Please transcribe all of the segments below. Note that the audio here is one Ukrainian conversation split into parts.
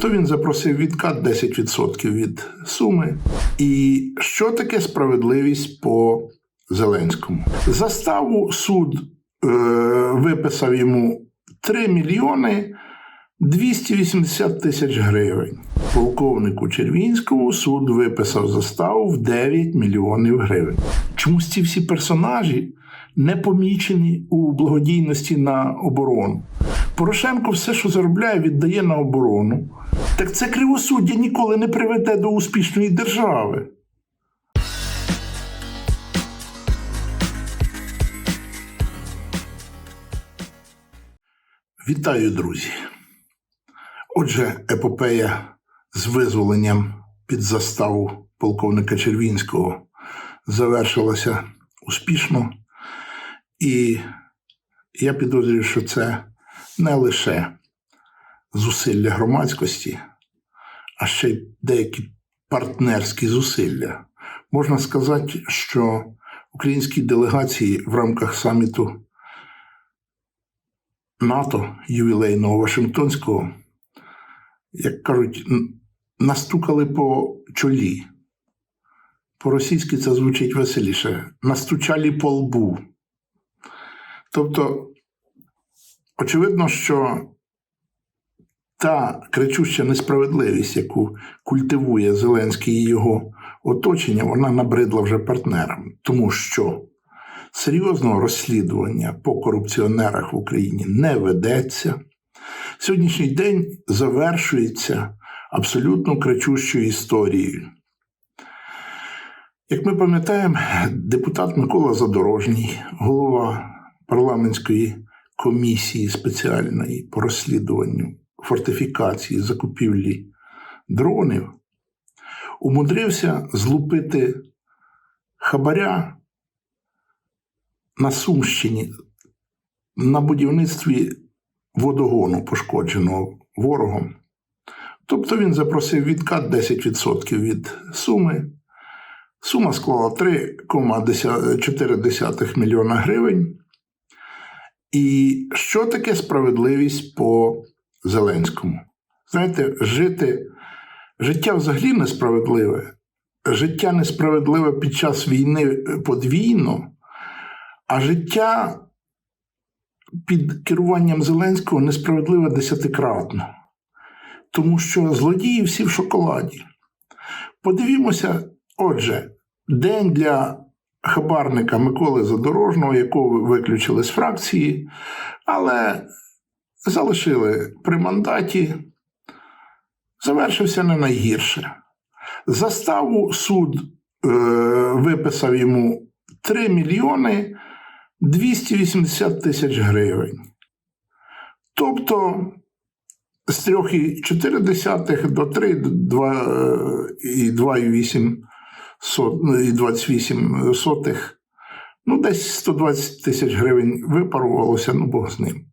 Тобто він запросив відкат 10% від суми. І що таке справедливість по Зеленському? Заставу суд е, виписав йому 3 мільйони 280 тисяч гривень. Полковнику Червінському суд виписав заставу в 9 мільйонів гривень. Чомусь ці всі персонажі не помічені у благодійності на оборону. Порошенко все, що заробляє, віддає на оборону. Так це кривосуддя ніколи не приведе до успішної держави. Вітаю, друзі. Отже, епопея з визволенням під заставу полковника Червінського завершилася успішно, і я підозрюю, що це не лише зусилля громадськості, а ще й деякі партнерські зусилля. Можна сказати, що українські делегації в рамках саміту НАТО ювілейного Вашингтонського, як кажуть, настукали по чолі. По-російськи це звучить веселіше. Настучали по лбу. Тобто, очевидно, що та кричуща несправедливість, яку культивує Зеленський і його оточення, вона набридла вже партнерам, тому що серйозного розслідування по корупціонерах в Україні не ведеться. Сьогоднішній день завершується абсолютно кричущою історією. Як ми пам'ятаємо, депутат Микола Задорожній, голова парламентської комісії спеціальної по розслідуванню фортифікації закупівлі дронів, умудрився злупити хабаря на Сумщині на будівництві водогону, пошкодженого ворогом. Тобто він запросив відкат 10% від суми. Сума склала 3,4 мільйона гривень. І що таке справедливість по Зеленському? Знаєте, жити, життя взагалі несправедливе. Життя несправедливе під час війни подвійно, а життя під керуванням Зеленського несправедливе десятикратно. Тому що злодії всі в шоколаді. Подивімося, отже, день для хабарника Миколи Задорожного, якого виключили з фракції, але залишили при мандаті, завершився не найгірше. Заставу суд е, виписав йому 3 мільйони 280 тисяч гривень. Тобто з 3,4 до 3,2,8 і 28 сотих. Ну, десь 120 тисяч гривень випарувалося, ну Бог з ним.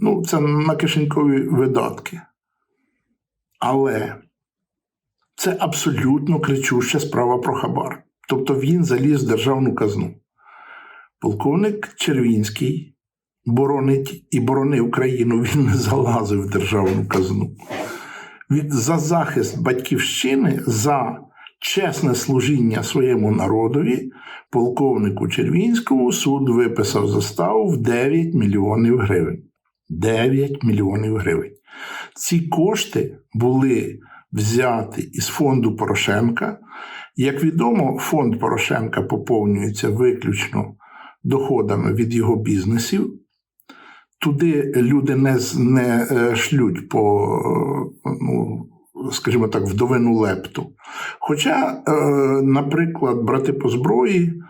Ну, це на кишенькові видатки. Але це абсолютно кричуща справа про хабар. Тобто він заліз в державну казну. Полковник Червінський боронить і боронив країну, він не залазив в державну казну. За захист батьківщини, за чесне служіння своєму народові, полковнику Червінському суд виписав заставу в 9 мільйонів гривень. 9 мільйонів гривень. Ці кошти були взяті із фонду Порошенка. Як відомо, фонд Порошенка поповнюється виключно доходами від його бізнесів. Туди люди не, не е, шлють по, е, ну, скажімо так, вдовину лепту. Хоча, е, наприклад, брати по зброї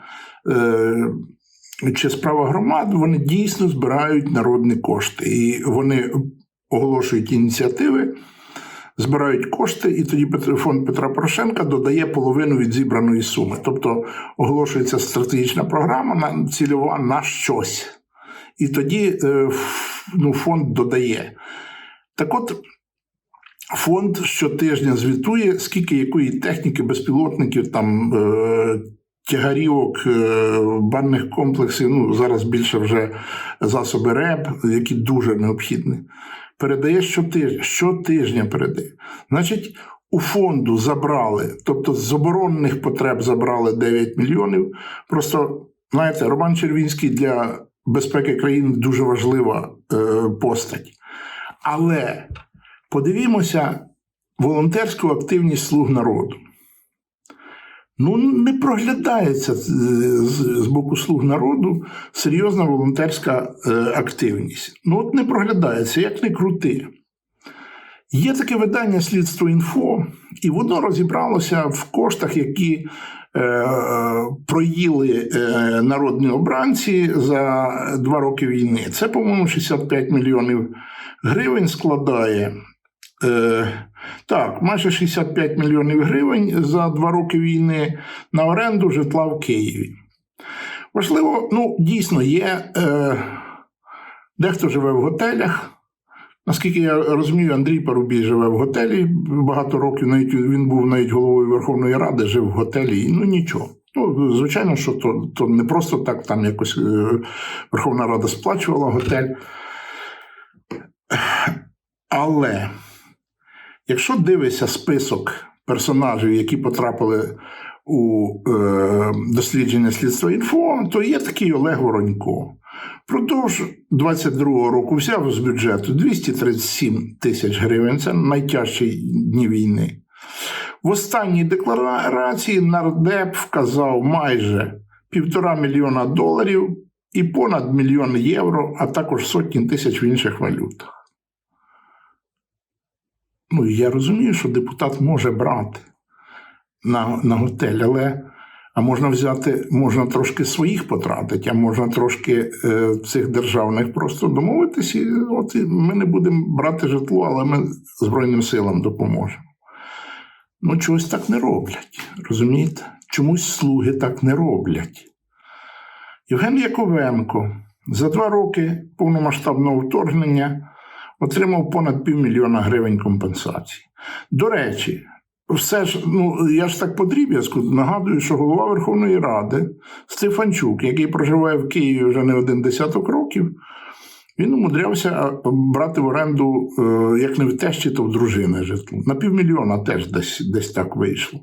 чи справа громад, вони дійсно збирають народні кошти. І вони оголошують ініціативи, збирають кошти, і тоді фонд Петра Порошенка додає половину від зібраної суми. Тобто оголошується стратегічна програма цільова на щось. І тоді е, ну, фонд додає. Так от, фонд щотижня звітує, скільки якої техніки, безпілотників, там, е, тягарівок, е, банних комплексів, ну, зараз більше вже засоби РЕБ, які дуже необхідні. передає щотижня, щотижня передає. Значить, у фонду забрали, тобто з оборонних потреб забрали 9 мільйонів. Просто, знаєте, Роман Червінський для безпеки країни дуже важлива е, постать. Але подивімося волонтерську активність слуг народу. Ну, не проглядається з, боку слуг народу серйозна волонтерська е, активність. Ну, от не проглядається, як не крути. Є таке видання Слідство інфо, і воно розібралося в коштах, які е, проїли е, народні обранці за два роки війни. Це, по-моєму, 65 мільйонів гривень складає. Е, так, майже 65 мільйонів гривень за два роки війни на оренду житла в Києві. Важливо, ну, дійсно, є. Е, дехто живе в готелях. Наскільки я розумію, Андрій Парубій живе в готелі багато років. Навіть він був навіть головою Верховної Ради, жив в готелі. Ну нічого. Ну, звичайно, що то, то не просто так там якось е, Верховна Рада сплачувала готель. Але якщо дивишся список персонажів, які потрапили у е, дослідження слідства інфо, то є такий Олег Воронько. Продовж 22-го року взяв з бюджету 237 тисяч гривень. Це найтяжчі дні війни. В останній декларації нардеп вказав майже півтора мільйона доларів і понад мільйон євро, а також сотні тисяч в інших валютах. Ну, я розумію, що депутат може брати на, на готель, але а можна взяти, можна трошки своїх потратити, а можна трошки е, цих державних просто домовитися. І от і ми не будемо брати житло, але ми Збройним силам допоможемо. Ну, чогось так не роблять. Розумієте? Чомусь слуги так не роблять. Євген Яковенко за два роки повномасштабного вторгнення отримав понад півмільйона гривень компенсації. До речі, все ж, ну я ж так по дріб'язку нагадую, що голова Верховної Ради Стефанчук, який проживає в Києві вже не один десяток років, він умудрявся брати в оренду е, як не в тещі, то в дружини житло. На півмільйона теж десь, десь так вийшло.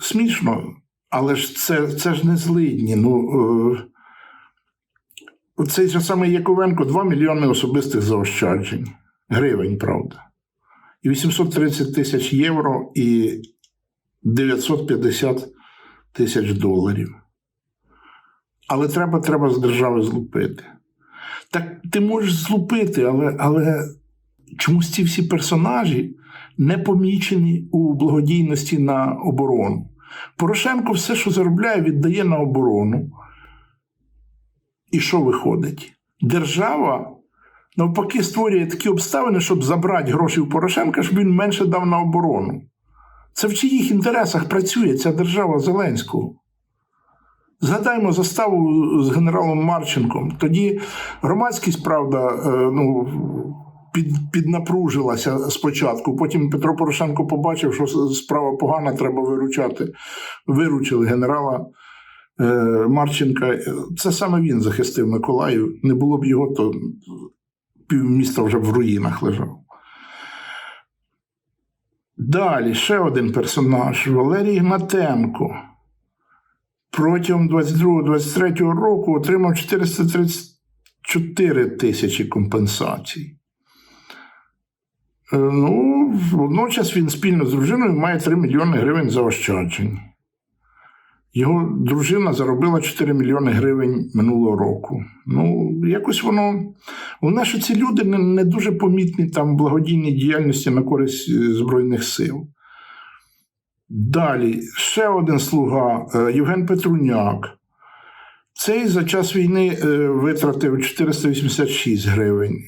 Смішно, але ж це, це ж не злидні. Ну, е, цей же самий Яковенко 2 мільйони особистих заощаджень. Гривень, правда. І 830 тисяч євро і 950 тисяч доларів. Але треба, треба з держави злупити. Так ти можеш злупити, але, але чомусь ці всі персонажі не помічені у благодійності на оборону. Порошенко все, що заробляє, віддає на оборону. І що виходить? Держава навпаки створює такі обставини, щоб забрати гроші у Порошенка, щоб він менше дав на оборону. Це в чиїх інтересах працює ця держава Зеленського. Згадаймо заставу з генералом Марченком. Тоді громадськість, правда, е, ну, під, піднапружилася спочатку. Потім Петро Порошенко побачив, що справа погана, треба виручати. Виручили генерала Марченка. Це саме він захистив Миколаїв. Не було б його, то півміста вже в руїнах лежав. Далі ще один персонаж Валерій Гнатенко. Протягом 22-23 року отримав 434 тисячі компенсацій. Е, Ну, водночас він спільно з дружиною має 3 мільйони гривень заощаджень. Його дружина заробила 4 мільйони гривень минулого року. Ну, якось воно. Головне, що ці люди не, не дуже помітні там в благодійній діяльності на користь е, Збройних сил. Далі, ще один слуга е, Євген Петруняк. Цей за час війни е, витратив 486 гривень.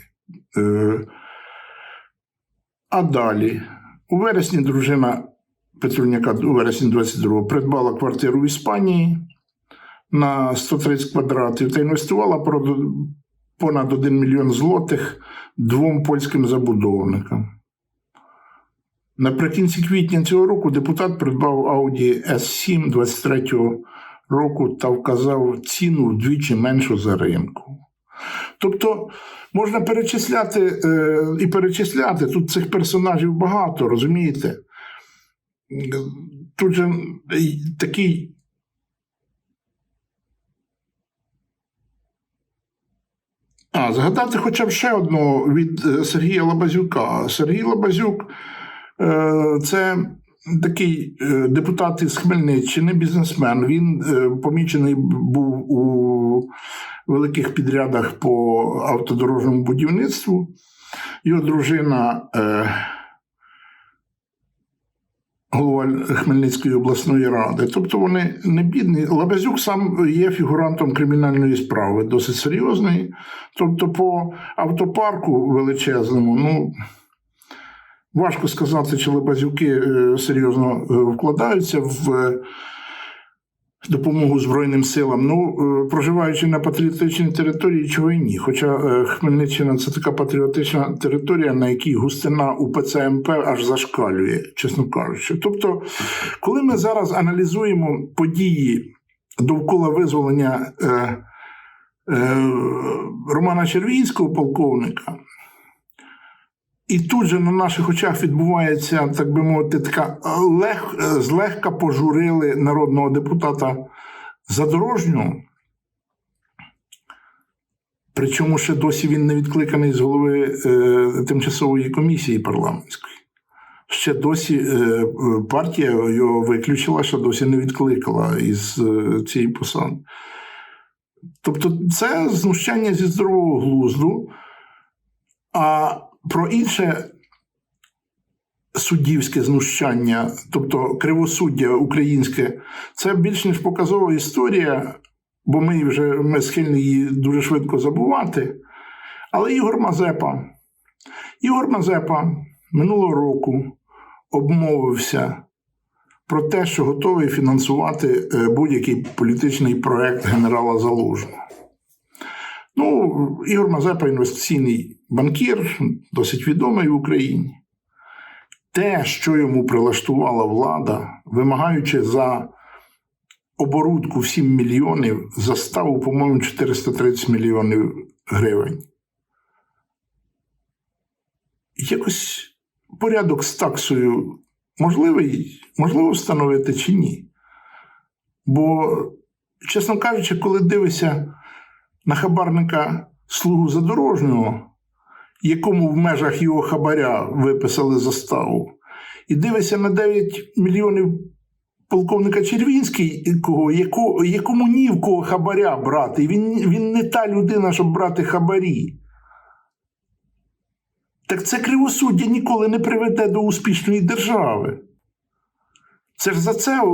А далі, у вересні дружина Петруняка у вересні 22-го придбала квартиру в Іспанії на 130 квадратів та інвестувала понад 1 мільйон злотих двом польським забудовникам. Наприкінці квітня цього року депутат придбав Audi S7 23-го року та вказав ціну вдвічі меншу за ринку. Тобто можна перечисляти е, і перечисляти. Тут цих персонажів багато, розумієте? Тут же такий. А, згадати хоча б ще одного від е, Сергія Лабазюка. Сергій Лабазюк е, це такий е, депутат із Хмельниччини, бізнесмен. Він помічений був у великих підрядах по автодорожньому будівництву. Його дружина, голова Хмельницької обласної ради. Тобто вони не бідні. Лабазюк сам є фігурантом кримінальної справи, досить серйозної. Тобто, по автопарку величезному, ну. Важко сказати, чи лабазюки е, серйозно е, вкладаються в е, допомогу Збройним силам. Ну, е, проживаючи на патріотичній території, чого і ні. Хоча е, Хмельниччина це така патріотична територія, на якій густина УПЦ МП аж зашкалює, чесно кажучи. Тобто, коли ми зараз аналізуємо події довкола визволення е, Романа Червінського, полковника. І тут же на наших очах відбувається, так би мовити, така лег, злегка пожурили народного депутата Задорожнього. Причому ще досі він не відкликаний з голови е, тимчасової комісії парламентської. Ще досі е, партія його виключила, ще досі не відкликала із е, цієї посади. Тобто, це знущання зі здорового глузду. А про інше суддівське знущання, тобто кривосуддя українське, це більш ніж показова історія, бо ми вже ми схильні її дуже швидко забувати. Але Ігор Мазепа, Ігор Мазепа минулого року обмовився про те, що готовий фінансувати е, будь-який політичний проект генерала Залужного. Ну, Ігор Мазепа інвестиційний банкір, досить відомий в Україні. Те, що йому прилаштувала влада, вимагаючи за оборудку в 7 мільйонів, заставу, по-моєму, 430 мільйонів гривень. Якось порядок з таксою можливий, можливо встановити чи ні. Бо, чесно кажучи, коли дивишся на хабарника слугу задорожнього, якому в межах його хабаря виписали заставу, і дивишся на 9 мільйонів полковника Червінського, яко, якому ні в кого хабаря брати. Він, він не та людина, щоб брати хабарі. Так це кривосуддя ніколи не приведе до успішної держави. Це ж за це е,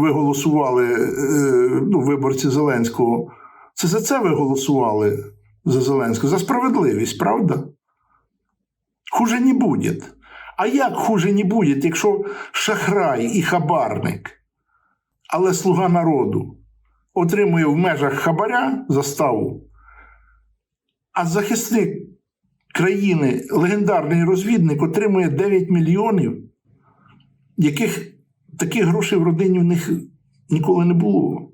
ви голосували, е, ну, виборці Зеленського. Це за це ви голосували за Зеленського? За справедливість, правда? Хуже не буде. А як хуже не буде, якщо шахрай і хабарник, але слуга народу отримує в межах хабаря заставу, а захисник країни, легендарний розвідник, отримує 9 мільйонів, яких таких грошей в родині в них ніколи не було.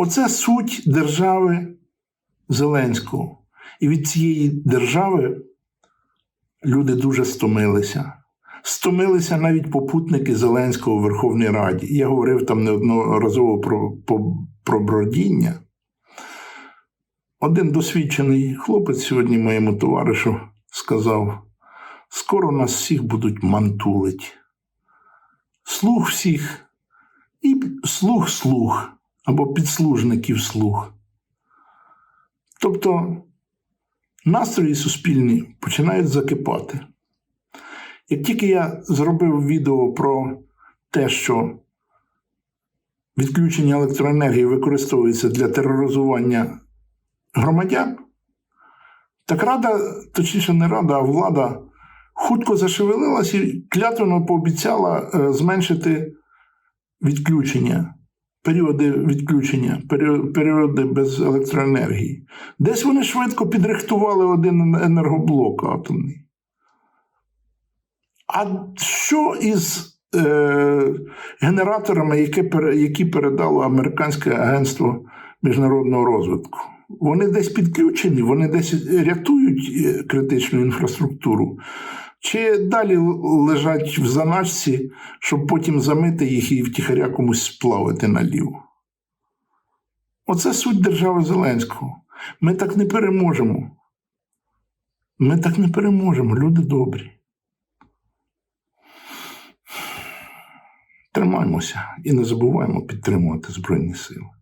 Оце суть держави Зеленського. І від цієї держави люди дуже стомилися. Стомилися навіть попутники Зеленського у Верховній Раді. Я говорив там неодноразово про, про, про бродіння. Один досвідчений хлопець сьогодні моєму товаришу сказав: скоро нас всіх будуть мантулить. Слух всіх і слух слух або підслужників слух. Тобто настрої суспільні починають закипати. Як тільки я зробив відео про те, що відключення електроенергії використовується для тероризування громадян, так рада, точніше, не рада, а влада хутко зашевелилася і клятвено пообіцяла е, зменшити відключення періоди відключення, періоди без електроенергії. Десь вони швидко підрихтували один енергоблок атомний. А що із е, генераторами, які, які передало Американське агентство міжнародного розвитку. Вони десь підключені, вони десь рятують е, критичну інфраструктуру, чи далі лежать в заначці, щоб потім замити їх і втіхаря комусь сплавити наліво. Оце суть держави Зеленського. Ми так не переможемо. Ми так не переможемо, люди добрі. Тримаймося і не забуваємо підтримувати Збройні Сили.